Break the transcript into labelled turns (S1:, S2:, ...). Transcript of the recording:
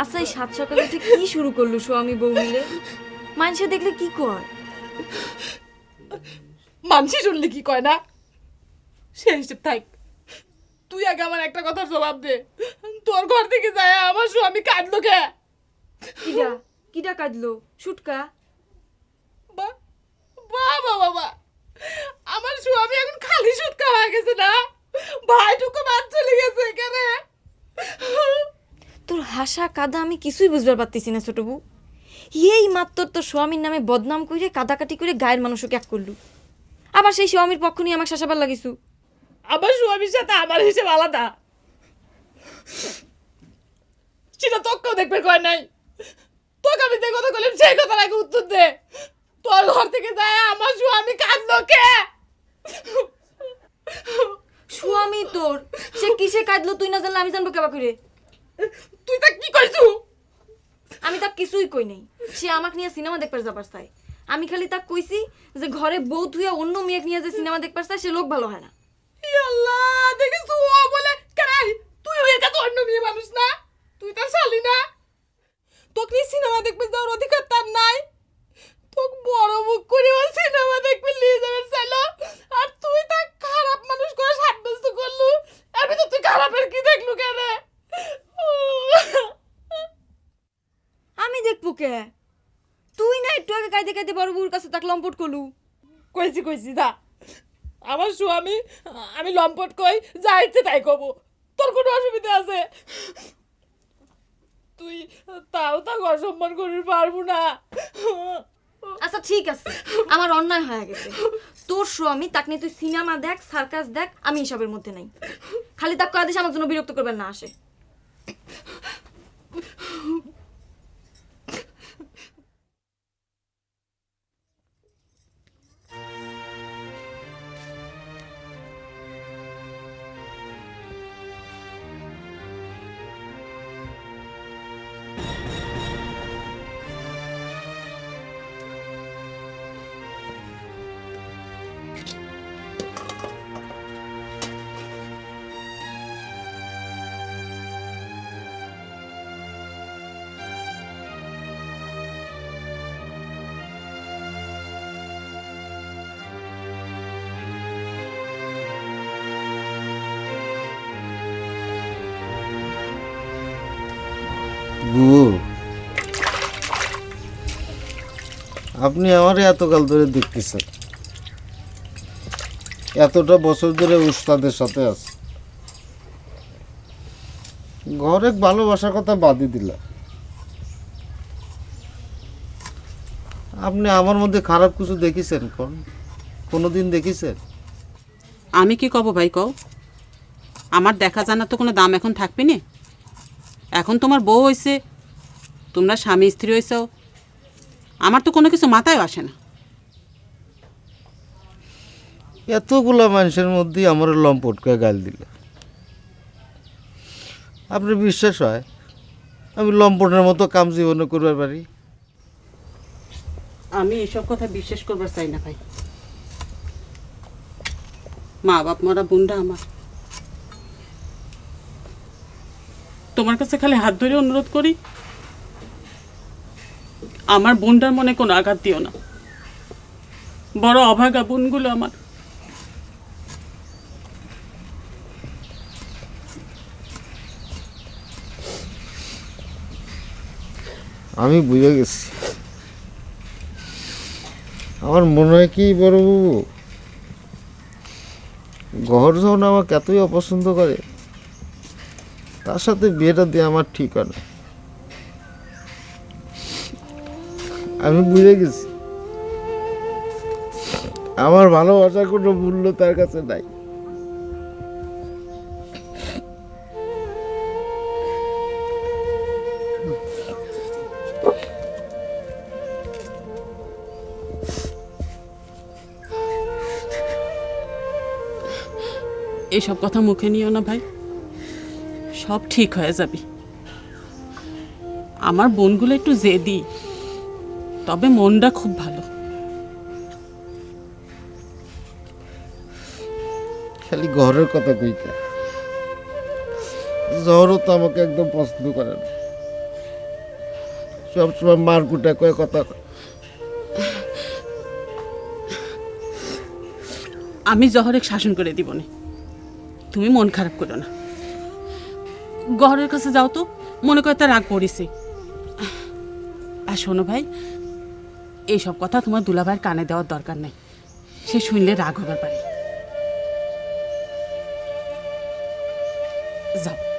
S1: আচ্ছা এই সাত সকালে উঠে কি শুরু করল স্বামী বউ মিলে? মানুষে দেখলে কি কয়
S2: মানসি শুনলে কি কয় না? সে হিসেব থাক। তুই আগে আমার একটা কথার জবাব দে। তোর ঘর থেকে যায় আমার স্বামী কাঁদলো কে?
S1: কিডা? কিডা কাঁদলো? সুটকা?
S2: বা বাবা বাবা আমার স্বামী এখন খালি সুটকা হয়ে গেছে না? ভাইটুকু বাদ চলে গেছে কেন
S1: তোর হাসা কাদা আমি কিছুই বুঝবার পারতেছি না, ছোট বউ। এই মাত্র তোর স্বামীর নামে বদনাম করে কাদাকাটি করে গায়ের মানুষকে এক করলু। আবার সেই স্বামীর পক্ষ নিয়ে আমাকে শাসাবার লাগিছু।
S2: আমার স্বামীর সাথে আমার হিসেব আলাদা। সেটা তোকেও দেখবে কয় নাই। তোকে আমি যে কথা বললাম সেই কথার আগে উত্তর দে। তোর ঘর থেকে যায় আমার স্বামী কাঁদলো কে?
S1: স্বামী তোর। সে কিসে কাঁদলো তুই না জানলে আমি জানব কেবা করে।
S2: তুই তা কি কইছু?
S1: আমি তাক কিছুই কই নাই। সে আমাকে নিয়ে সিনেমা দেখবার যাবার চাই আমি খালি তাক কইছি যে ঘরে বউ ধুয়ে অন্য মেয়েকে নিয়ে যে সিনেমা দেখবার চাই সে লোক ভালো হয় না।
S2: আল্লাহ দেখিস ও বলে কেন তুই ওর কাছে অন্য মেয়ে মানুষ না তুই তার শালি না তোকে নিয়ে সিনেমা দেখবে যাওয়ার অধিকার তার নাই তোকে বড় মুখ করে ও সিনেমা দেখবে নিয়ে যাবে চাইলো আর তুই তা খারাপ মানুষ করে সাব্যস্ত করলু আমি তো তুই খারাপের কি দেখলু কেন
S1: আমি দেখব কে? তুই না একটু আগে কাইতে কাইতে বড় বউর কাছে তাক লম্পট করলু।
S2: কইছি কইছি, যা। আমার স্বামী, আমি লম্পট কই, যা ইচ্ছে তাই কব তোর কোনো অসুবিধা আছে? তুই তাও তা অসম্মান করির পারব না।
S1: আচ্ছা ঠিক আছে। আমার অন্যায় হয়ে গেছে। তোর স্বামী, তাক নিয়ে তুই সিনেমা দেখ, সার্কাস দেখ, আমি এসবের মধ্যে নাই। খালি তাক কয়া আমার জন্য বিরক্ত করবেন না, আসে।
S3: বু আপনি আমার এতকাল ধরে দেখতেছেন। এতটা বছর ধরে উস্তাদের সাথে আছে ঘরে ভালোবাসার কথা বাদই দিলাম। আপনি আমার মধ্যে খারাপ কিছু দেখিছেন কোন? কোনোদিন দেখিছেন?
S4: আমি কি কব ভাই কও? আমার দেখা জানার তো কোনো দাম এখন থাকবে না? এখন তোমার বউ হয়েছে তোমরা স্বামী স্ত্রী হয়েছ আমার তো কোনো কিছু মাথায় আসে না।
S3: এতগুলা মানুষের মধ্যে আমার লম্পট করে গাল দিলে। আপনার বিশ্বাস হয় আমি লম্পটের মতো কাম জীবনে করবার পারি?
S4: আমি এসব কথা বিশ্বাস করবার চাই না ভাই। মা বাপ মরা বোনটা আমার। তোমার কাছে খালি হাত ধরে অনুরোধ করি, আমার বোনটার মনে কোনো আঘাত দিও না। বড় অভাগা বোনগুলো আমার।
S3: আমি বুঝে গেছি। আমার মনে হয় কি বড় বাবু ঘর যখন আমাকে এতই অপছন্দ করে তার সাথে বিয়েটা দিয়ে আমার ঠিক হয় না। আমি বুঝে গেছি। আমার ভালোবাসার কোনো মূল্য তার কাছে নাই।
S4: এসব কথা মুখে নিও না ভাই। সব ঠিক হয়ে যাবে। আমার বোনগুলো একটু জেদি তবে মনটা খুব ভালো।
S3: খালি ঘরের কথা কইতা। জহরও তো আমাকে একদম পছন্দ করে না। সবসময় মারকুটা কয়ে কথা।
S4: আমি জহরে শাসন করে দিব না তুমি মন খারাপ করো না। গহরের কাছে যাও তো, মনে করে তার রাগ পড়েছে আর শোনো ভাই, এইসব কথা তোমার দুলাভাইয়ের কানে দেওয়ার দরকার নেই। সে শুনলে রাগ হবার পারে। যাও।